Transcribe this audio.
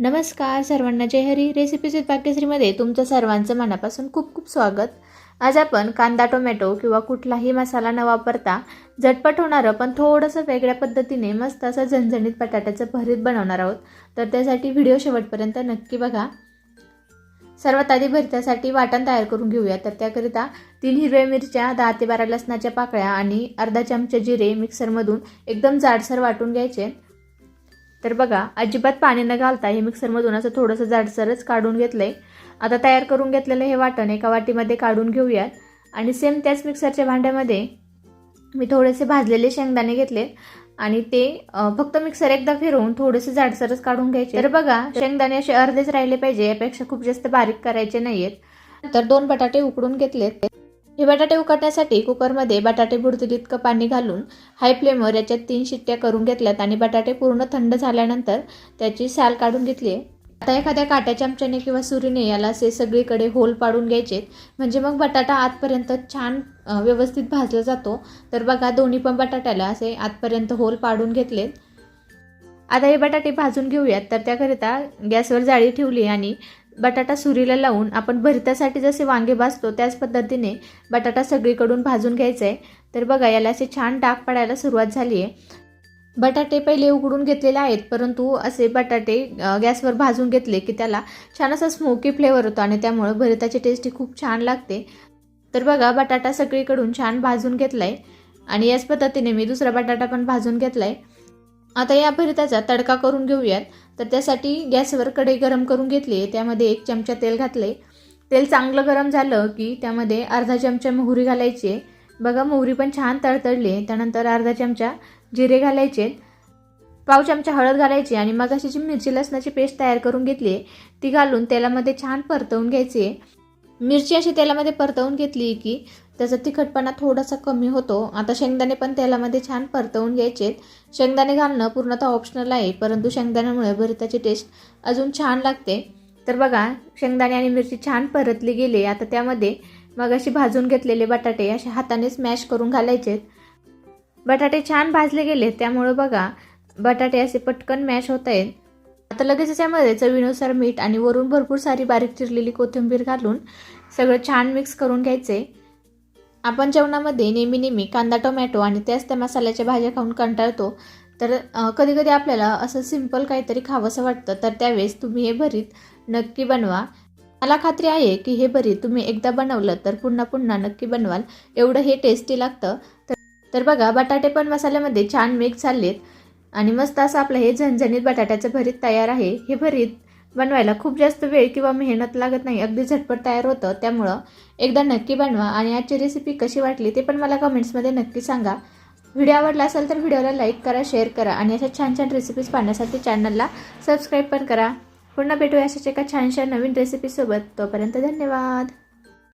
नमस्कार सर्वांना जय हरी. रेसिपीज विथ भाग्यश्रीमध्ये तुमचं सर्वांचं मनापासून खूप खूप स्वागत. आज आपण कांदा टोमॅटो किंवा कुठलाही मसाला न वापरता झटपट होणारं पण थोडंसं वेगळ्या पद्धतीने मस्त असं झणझणीत बटाट्याचं भरीत बनवणार आहोत. तर त्यासाठी व्हिडिओ शेवटपर्यंत नक्की बघा. सर्वात आधी भरत्यासाठी वाटण तयार करून घेऊया. तर त्याकरिता तीन हिरव्या मिरच्या दहा ते बारा लसणाच्या पाकळ्या आणि अर्धा चमचा जिरे मिक्सरमधून एकदम जाडसर वाटून घ्यायचे. तर बघा अजिबात पाणी न घालता हे मिक्सरमधून असं थोडंसं जाडसरच काढून घेतलं आहे आता तयार करून घेतलेलं हे वाटण एका वाटीमध्ये काढून घेऊयात. आणि सेम त्याच मिक्सरच्या भांड्यामध्ये मी थोडेसे भाजलेले शेंगदाणे घेतले आणि ते फक्त मिक्सर एकदा फिरवून थोडेसे जाडसरच काढून घ्यायचे. तर बघा शेंगदाणे असे अर्धेच राहिले पाहिजे यापेक्षा खूप जास्त बारीक करायचे नाहीयेत. तर दोन बटाटे उकडून घेतलेत. हे बटाटे उकडण्यासाठी कुकरमध्ये बटाटे बुडतील इतकं पाणी घालून हाय फ्लेमवर याच्यात तीन शिट्ट्या करून घेतल्यात आणि बटाटे पूर्ण थंड झाल्यानंतर त्याची साल काढून घेतली आहे. आता एखाद्या काट्या चमच्याने किंवा सुरीने याला असे सगळीकडे होल पाडून घ्यायचे म्हणजे मग बटाटा आतपर्यंत छान व्यवस्थित भाजला जातो. तर बघा दोन्ही पण बटाट्याला असे आतपर्यंत होल पाडून घेतलेत. आता हे बटाटे भाजून घेऊयात. तर त्याकरिता गॅसवर जाळी ठेवली आणि बटाटा सुरीला लावून आपण भरत्यासाठी जसे वांगे भाजतो त्याच पद्धतीने बटाटा सगळीकडून भाजून घ्यायचा आहे तर बघा याला असे छान डाग पडायला सुरुवात झाली आहे बटाटे पहिले उकडून घेतलेले आहेत परंतु असे बटाटे गॅसवर भाजून घेतले की त्याला छान असा स्मोकी फ्लेवर होतो आणि त्यामुळं भरताची टेस्ट ही खूप छान लागते. तर बघा बटाटा सगळीकडून छान भाजून घेतला आहे आणि याच पद्धतीने मी दुसरा बटाटा पण भाजून घेतला आहे आता या भरताचा तडका करून घेऊयात. तर त्यासाठी गॅसवर कढई गरम करून घेतली आहे. त्यामध्ये एक चमचा तेल घातले तेल चांगलं गरम झालं की त्यामध्ये अर्धा चमचा मोहरी घालायची बघा मोहरी पण छान तळतळली आहे. त्यानंतर अर्धा चमचा जिरे घालायचे पाव चमचा हळद घालायची आणि मग अशी जी मिरची लसणाची पेस्ट तयार करून घेतली आहे ती घालून तेलामध्ये छान परतवून घ्यायची मिरची अशी तेलामध्ये परतवून घेतली की त्याचा तिखटपणा थोडासा कमी होतो. आता शेंगदाणे पण तेलामध्ये छान परतवून घ्यायचे शेंगदाणे घालणं पूर्णतः ऑप्शनल आहे परंतु शेंगदाण्यामुळे भरिताची टेस्ट अजून छान लागते. तर बघा शेंगदाणे आणि मिरची छान परतली गेली. आता त्यामध्ये मग अशी भाजून घेतलेले बटाटे असे हाताने स्मॅश करून घालायचेत बटाटे छान भाजले गेले त्यामुळं बघा बटाटे असे पटकन मॅश होत आहेत. आता लगेच त्यामध्ये चवीनुसार मीठ आणि वरून भरपूर सारी बारीक चिरलेली कोथिंबीर घालून सगळं छान मिक्स करून घ्यायचे. आपण जेवणामध्ये नेहमी नेहमी कांदा टोमॅटो आणि त्याच त्या मसाल्याच्या भाज्या खाऊन कंटाळतो. तर कधीकधी आपल्याला असं सिंपल काहीतरी खावंसं वाटतं तर त्यावेळेस तुम्ही हे भरीत नक्की बनवा. मला खात्री आहे की हे भरीत तुम्ही एकदा बनवलं तर पुन्हा पुन्हा नक्की बनवाल. एवढं हे टेस्टी लागतं. तर तर बघा बटाटे पण मसाल्यामध्ये छान मिक्स झालेत आणि मस्त असं आपलं हे झणझणीत बटाट्याचं भरीत तयार आहे. हे भरीत बनवायला खूप जास्त वेळ किंवा मेहनत लागत नाही. अगदी झटपट तयार होतं. त्यामुळं एकदा नक्की बनवा आणि आजची रेसिपी कशी वाटली ते पण मला कमेंट्समध्ये नक्की सांगा. व्हिडिओ आवडला असेल तर व्हिडिओला लाईक करा शेअर करा आणि अशा छान छान रेसिपीज पाहण्यासाठी चॅनलला सबस्क्राईब पण करा. पुन्हा भेटूया अशाच एका छानशा नवीन रेसिपीसोबत तोपर्यंत धन्यवाद.